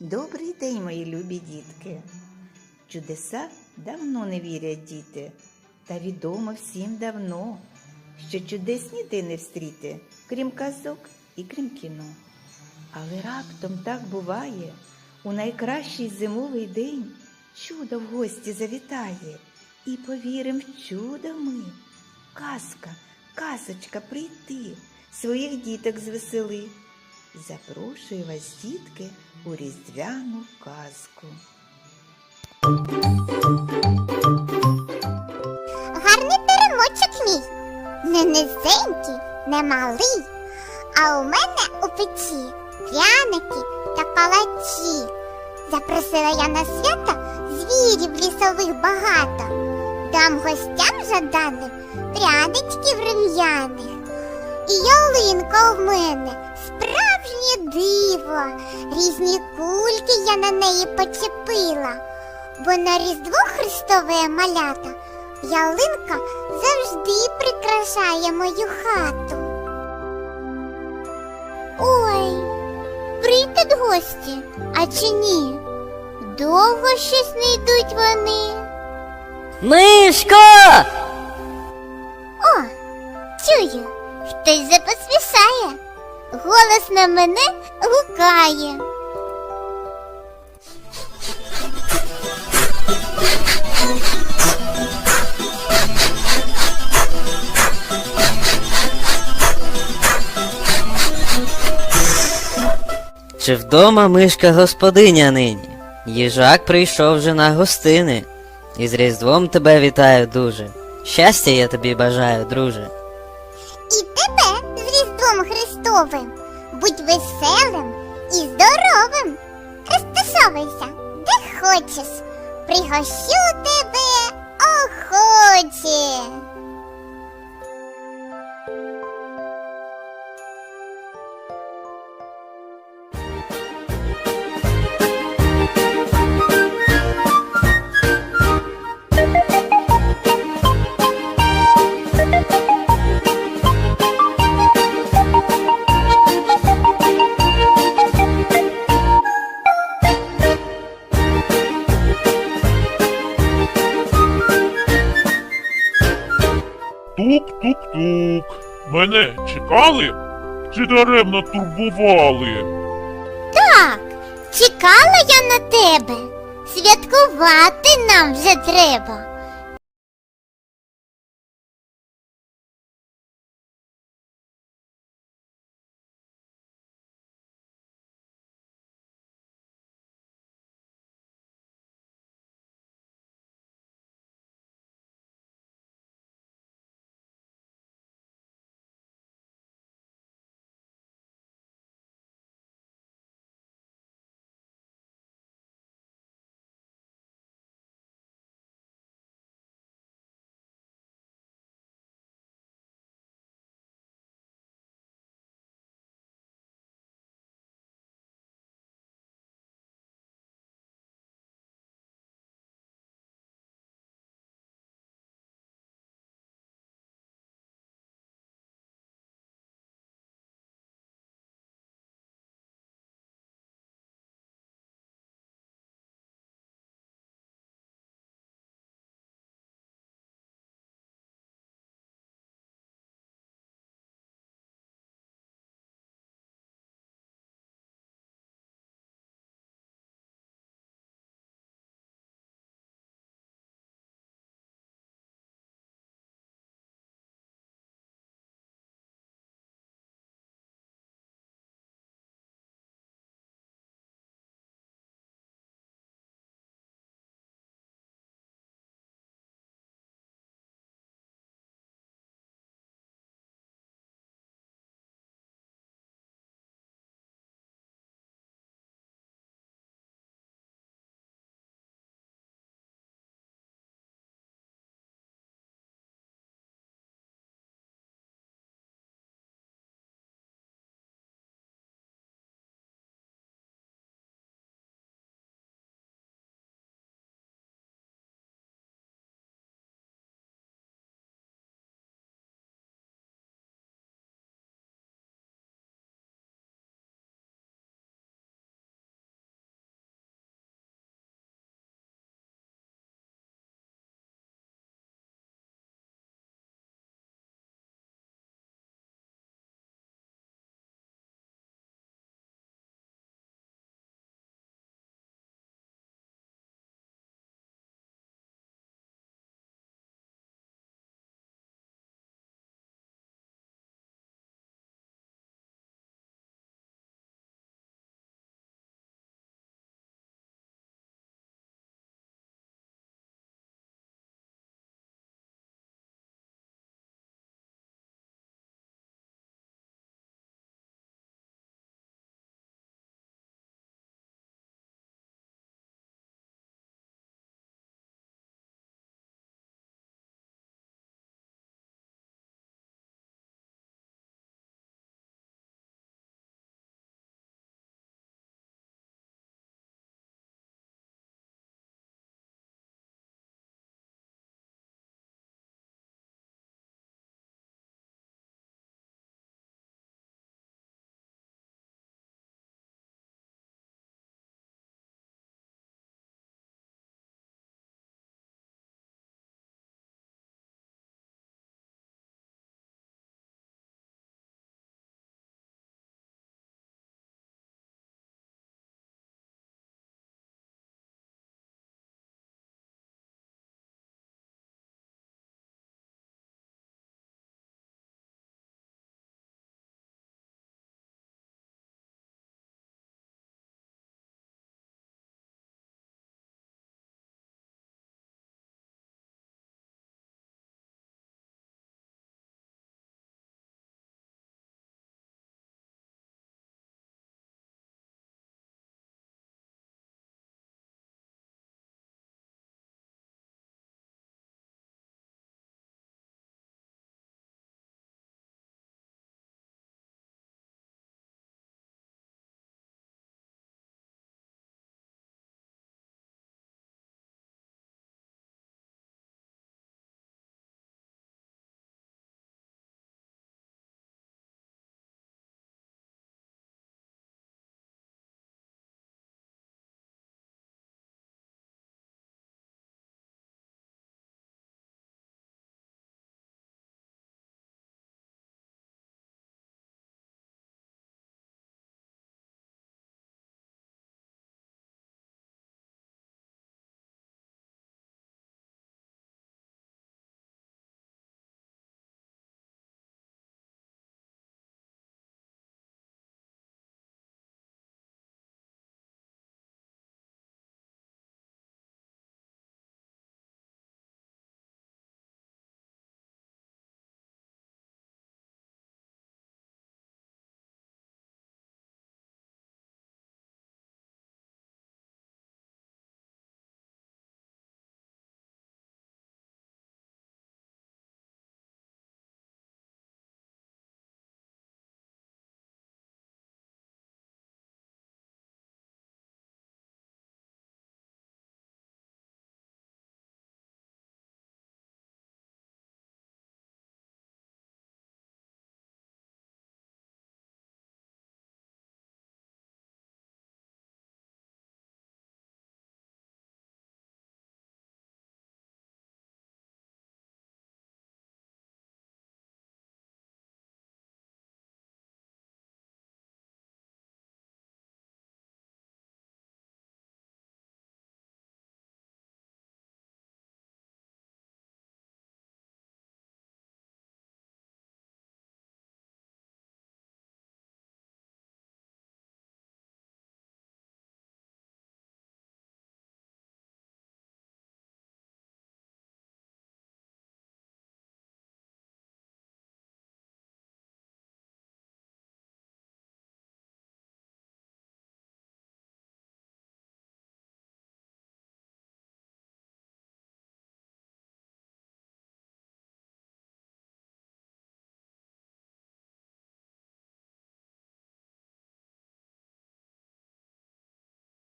Добрий день, мої любі дітки. Чудеса давно не вірять діти, та відомо всім давно, що чудесні ти не встріти, крім казок і крім кіно. Але раптом так буває, у найкращий зимовий день чудо в гості завітає, і повірим в чудо ми. Казка, казочка, прийти, своїх діток звесели. Запрошую вас, дітки, у різдвяну казку. Гарний теремочок мій, не низенький, не малий, а у мене у печі пряники та палачі. Запросила я на свято звірів лісових багато, дам гостям жаданим пряничків рум'яних. І ялинка в мене диво, різні кульки я на неї почепила, бо на Різдво Христове малята ялинка завжди прикрашає мою хату. Ой, прийдуть гості, а чи ні? Довго щось не йдуть вони. Мишко! О, чую, хтось запоспішає. Голос на мене гукає. Чи вдома мишка господиня нині? Їжак прийшов вже на гостини. І з Різдвом тебе вітаю дуже. Щастя я тобі бажаю, друже. Христовим. Будь веселим і здоровим. Розташовуйся, де хочеш. Пригощу тебе охоче. Мене чекали чи даремно турбували? Так, чекала я на тебе. Святкувати нам вже треба.